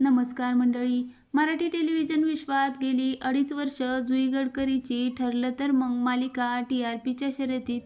नमस्कार मंडळी. मराठी टेलिव्हिजन विश्वात गेली अडीच वर्ष जुई गडकरीची ठरलं तर मग मालिका टी आर पीच्या शर्यतीत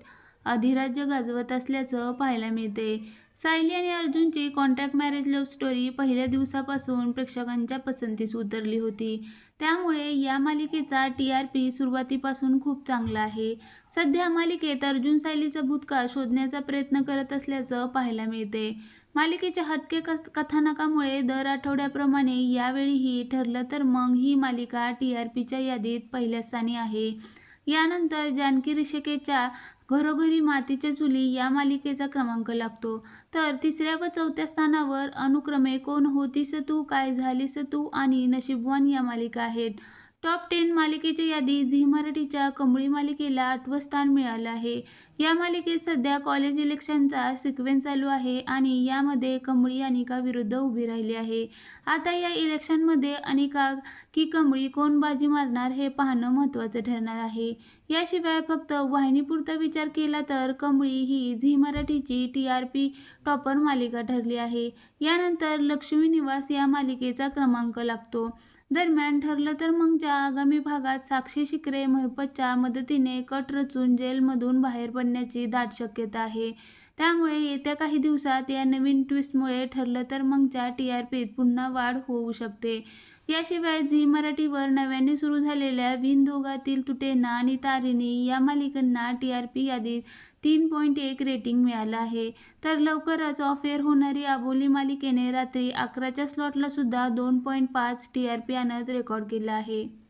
अधिराज्य गाजवत असल्याचं पाहायला मिळते. सायली आणि अर्जुनची कॉन्ट्रॅक्ट मॅरेज लव्ह स्टोरी पहिल्या दिवसापासून प्रेक्षकांच्या पसंतीस उतरली होती. त्यामुळे या मालिकेचा टी आर पी सुरुवातीपासून खूप चांगला आहे. सध्या मालिकेत अर्जुन सायलीचा भूतकाळ शोधण्याचा प्रयत्न करत असल्याचं पाहायला मिळते. मालिकेच्या हटके कथ कथानकामुळे दर आठवड्याप्रमाणे यावेळीही ठरलं तर मग ही मालिका टी आर पीच्या यादीत पहिल्या स्थानी आहे. यानंतर जानकी ऋषिकेच्या घरोघरी मातीच्या चुली या मालिकेचा क्रमांक लागतो. तर तिसऱ्या व चौथ्या स्थानावर अनुक्रमे कोण होतीस तू काय झालीस तू आणि नशीबवान या मालिका आहेत. टॉप टेन मालिकेच्या यादी झी मराठीच्या कमळी मालिकेला आठवं स्थान मिळालं आहे. या मालिकेत सध्या कॉलेज इलेक्शनचा सिक्वेन्स चालू आहे आणि यामध्ये कमळी अनिका विरुद्ध उभी राहिली आहे. आता या इलेक्शनमध्ये अनिका की कमळी कोण बाजी मारणार हे पाहणं महत्त्वाचं ठरणार आहे. याशिवाय फक्त वाहिनीपुरता विचार केला तर कमळी ही झी मराठीची टी आर पी टॉपर मालिका ठरली आहे. यानंतर लक्ष्मी निवास या मालिकेचा क्रमांक लागतो. दरम्यान ठरलं तर मग आगामी भागात साक्षी शिकरे महिपतच्या मदतीने कट रचून जेलमधून बाहेर पडण्याची दाट शक्यता आहे. त्यामुळे येत्या काही दिवसात या नवीन ट्विस्टमुळे ठरलं तर मंगच्या टी आर पीत पुन्हा वाढ होऊ शकते. याशिवाय झी मराठीवर नव्याने सुरू झालेल्या विनदोगातील तुटेना आणि तारिणी या मालिकांना टी आर पी यादीत तीन पॉईंट एक रेटिंग मिळालं आहे. तर लवकरच ऑफ एअर होणारी आबोली मालिकेने रात्री अकराच्या स्लॉटला सुद्धा दोन पॉईंट पाच टी आर पी आणत रेकॉर्ड केलं आहे.